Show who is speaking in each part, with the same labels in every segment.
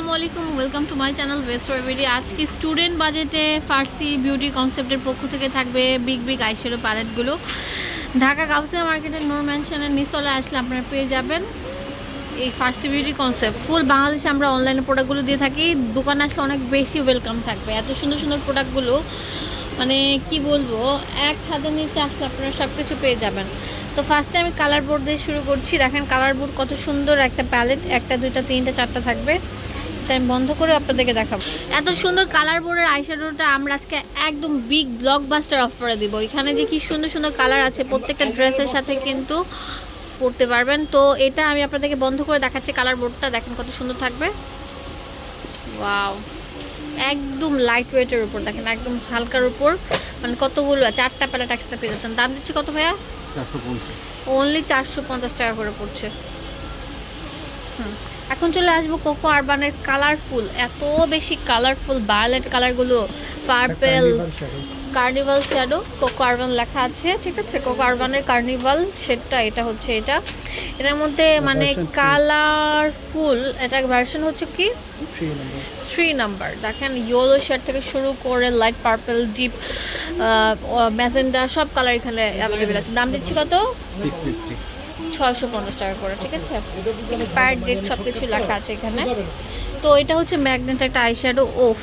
Speaker 1: আসসালামু আলাইকুম welcome to my channel best রেভিডি আজকে স্টুডেন্ট বাজেটে ফার্সি বিউটি কনসেপ্টের পক্ষ থেকে থাকবে বিগ বিগ আইশ্যাডো প্যালেটগুলো ঢাকা কাউসিয়া মার্কেটের নোর ম্যানশনের নিচতলায় আসলে আপনারা পেয়ে যাবেন এই ফার্সি বিউটি কনসেপ্ট ফুল বাংলাদেশে আমরা অনলাইনে প্রোডাক্টগুলো দিয়ে থাকি। দোকানে আসলে অনেক বেশি ওয়েলকাম থাকবে। এত সুন্দর সুন্দর প্রোডাক্টগুলো মানে কি বলব, এক ছাদের নিচে আসলে আপনারা সব কিছু পেয়ে যাবেন। তো ফার্স্টে আমি কালার বোর্ড দিয়ে শুরু করছি। দেখেন কালার বোর্ড কত সুন্দর একটা প্যালেট একটা, দুইটা, তিনটা, চারটা থাকবে। এটা আমি বন্ধ করে আপনাদেরকে দেখাবো। এত সুন্দর কালার বোর্ডের আইশ্যাডোটা আমরা আজকে একদম বিগ ব্লকবাস্টার অফারে দিব। এখানে যে কি সুন্দর সুন্দর কালার আছে প্রত্যেকটা ড্রেসের সাথে কিন্তু পরতে পারবেন। তো এটা আমি আপনাদেরকে বন্ধ করে দেখাচ্ছি কালার বোর্ডটা দেখেন কত সুন্দর থাকবে। ওয়াও একদম লাইট ওয়েটের উপর দেখেন একদম হালকার উপর। মানে কতগুলো চারটা প্যালেট একসাথে পেয়ে যাচ্ছেন। দাম দিচ্ছে কত ভাইয়া?
Speaker 2: চারশো পঞ্চাশ।
Speaker 1: অনলি চারশো পঞ্চাশ টাকা করে পড়ছে। হুম। এখন চলে আসব কোকো আরবানের কালারফুল এত বেশি কালারফুল ভায়োলেট কালারগুলো purple carnival shadow Coco Urban লেখা আছে ঠিক আছে? কোকো আরবানের কার্নিভাল শেডটা এটা হচ্ছে এটা। এটার মধ্যে মানে কালারফুল এটা ভার্সন হচ্ছে কি?
Speaker 2: থ্রি নাম্বার
Speaker 1: দেখেন ইয়েলো শেড থেকে শুরু করে লাইট পার্পেল ডিপ ম্যাজেন্ডা সব কালার এখানে অ্যাভেলেবেল আছে। দাম দিচ্ছি কত?
Speaker 2: সিক্স ফিফটি
Speaker 1: ছয়শো পঞ্চাশ টাকা করে ঠিক আছে? এক্সপায়ার ডেট সব কিছু লেখা আছে এখানে। তো এটা হচ্ছে ম্যাগনেট একটা আইশ্যাডো ওফ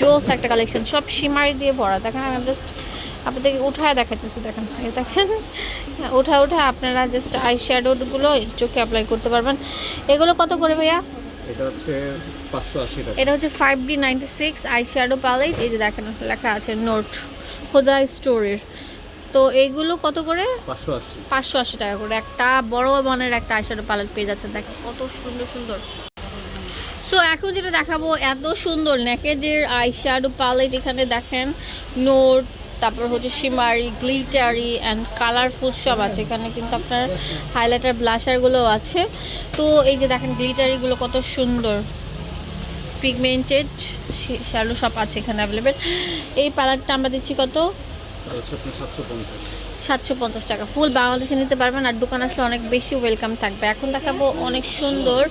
Speaker 1: জোস একটা কালেকশন সব সীমারি দিয়ে ভরা। দেখেন আমি জাস্ট আপনাদেরকে উঠায় দেখাতেছি দেখেন এই দেখেন। উঠা উঠা আপনারা জাস্ট আইশ্যাডোগুলো চোখে অ্যাপ্লাই করতে পারবেন। এগুলো কত করে ভাইয়া?
Speaker 2: এটা হচ্ছে পাঁচশো আশি টাকা।
Speaker 1: এটা হচ্ছে five D ninety six eyeshadow palette এই যে দেখেন লেখা আছে নোট খোদা স্টোরের তো এইগুলো কত করে?
Speaker 2: পাঁচশো আশি।
Speaker 1: পাঁচশো আশি টাকা করে। একটা বড় মানের একটা আইশ্যাডো প্যালেট পেয়ে যাচ্ছে দেখেন। কত সুন্দর সুন্দর। সো এখন যেটা দেখাবো এত সুন্দর নেকেজের আইশ্যাডো প্যালেট এখানে দেখেন। নোট তারপর হচ্ছে শিমারি গ্লিটারি অ্যান্ড কালারফুল সব আছে। এখানে কিন্তু আপনার হাইলাইটার ব্লাশারগুলো আছে। তো এই যে দেখেন গ্লিটারিগুলো কত সুন্দর। পিগমেন্টেড শ্যালো সব আছে এখানে অ্যাভেলেবেল এই প্যালেটটা আমরা দিচ্ছি কত?
Speaker 2: সাতশো পঞ্চাশ।
Speaker 1: টাকা। ফুল বাংলাদেশে নিতে পারবেন আর দোকান আসলে অনেক বেশি ওয়েলকাম থাকবে। এখন দেখাবো অনেক সুন্দর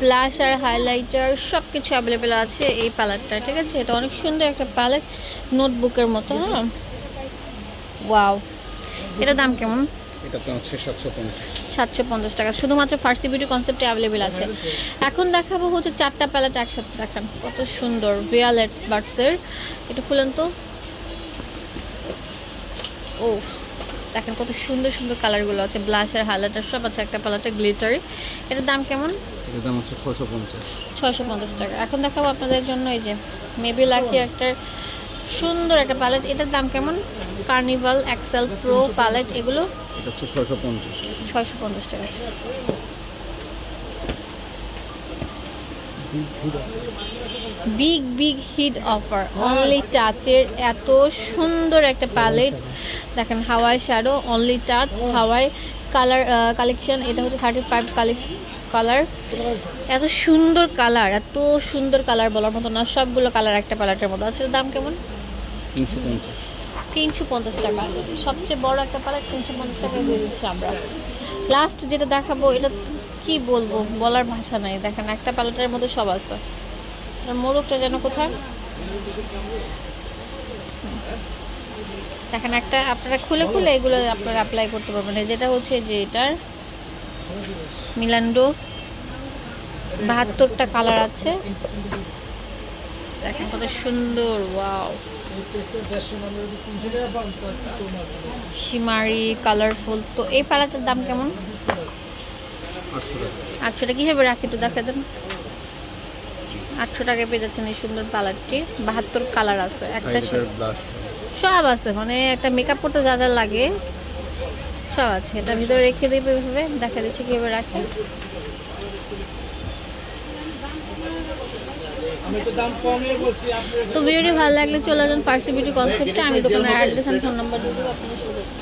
Speaker 1: প্লাস আর হাইলাইটার সব কিছু অ্যাভেলেবেল আছে এই প্যালেটটা ঠিক আছে? এটা অনেক সুন্দর একটা প্যালেট নোটবুকের মতো হ্যাঁ? ওয়াও এটার দাম কেমন?
Speaker 2: এটা সাতশো পঞ্চাশ।
Speaker 1: টাকা। শুধুমাত্র ফার্সি বিউটি কনসেপ্টে অ্যাভেলেবেল আছে। এখন দেখাবো হচ্ছে চারটা প্যালেট একসাথে। দেখান কত সুন্দর। ভিয়ালেটস বার্ডসের এটা খুলেন তো। ও দেখেন কত সুন্দর সুন্দর কালারগুলো আছে ব্লাশের হাইলাইটার সব আছে একটা পালাটা গ্লিটারি এটার দাম কেমন?
Speaker 2: এটার দাম হচ্ছে ছশো পঞ্চাশ।
Speaker 1: ছয়শো পঞ্চাশ টাকা। এখন দেখাবো আপনাদের জন্য এই যে মেবি লাকি একটা সুন্দর একটা প্যালেট এটার দাম কেমন? কার্নিভাল এক্সেল প্রো প্যালেট এগুলো?
Speaker 2: এটা হচ্ছে ছয়শো পঞ্চাশ।
Speaker 1: ছয়শো পঞ্চাশ টাকা আছে big big hit offer only টাচের এত সুন্দর একটা প্যালেট দেখেন Hawaii shadow only touch Hawaii colour collection এটা হচ্ছে থার্টি ফাইভ কালেকশন কালার এত সুন্দর কালার এত সুন্দর কালার বলার মতো না, সবগুলো কালার একটা প্যালেটের মতো। আছে দাম কেমন?
Speaker 2: তিনশো পঞ্চাশ
Speaker 1: টাকা। সবচেয়ে বড় একটা প্যালেট তিনশো পঞ্চাশ টাকায় দিয়ে আমরা। লাস্ট যেটা দেখাবো, এটা কি বলব? বলার ভাষা নাই। দেখেন, একটা প্যালেটের মধ্যে সব আছে। মোরগটা যেন কোথায়? দেখেন, একটা আপনারা খুলে খুলে এগুলো আপনারা অ্যাপ্লাই করতে পারবেন। যেটা হচ্ছে যে এটার মিলান্ডো বাহাত্তরটা কালার আছে। দেখেন, কত সুন্দর ওয়াও শিমারি কালারফুল তো এই পালাটার দাম কেমন?
Speaker 2: আটশো টাকা।
Speaker 1: কীভাবে রাখি তো দেখা দেন আটশো টাকায় পেয়ে যাচ্ছেন এই সুন্দর বাহাত্তর কালার আছে একটা সব আছে মানে একটা মেকআপ করতে যা যা লাগে সব আছে। এটা ভিতরে রেখে দেবে এভাবে দেখা দিচ্ছে কীভাবে রাখে। তো ভিডিওটি ভালো লাগলে চলে যান ফার্স্ট বিউটি কনসেপ্টে আমি দোকানের অ্যাড্রেস আর ফোন নাম্বার দিয়ে দেবো আপনারা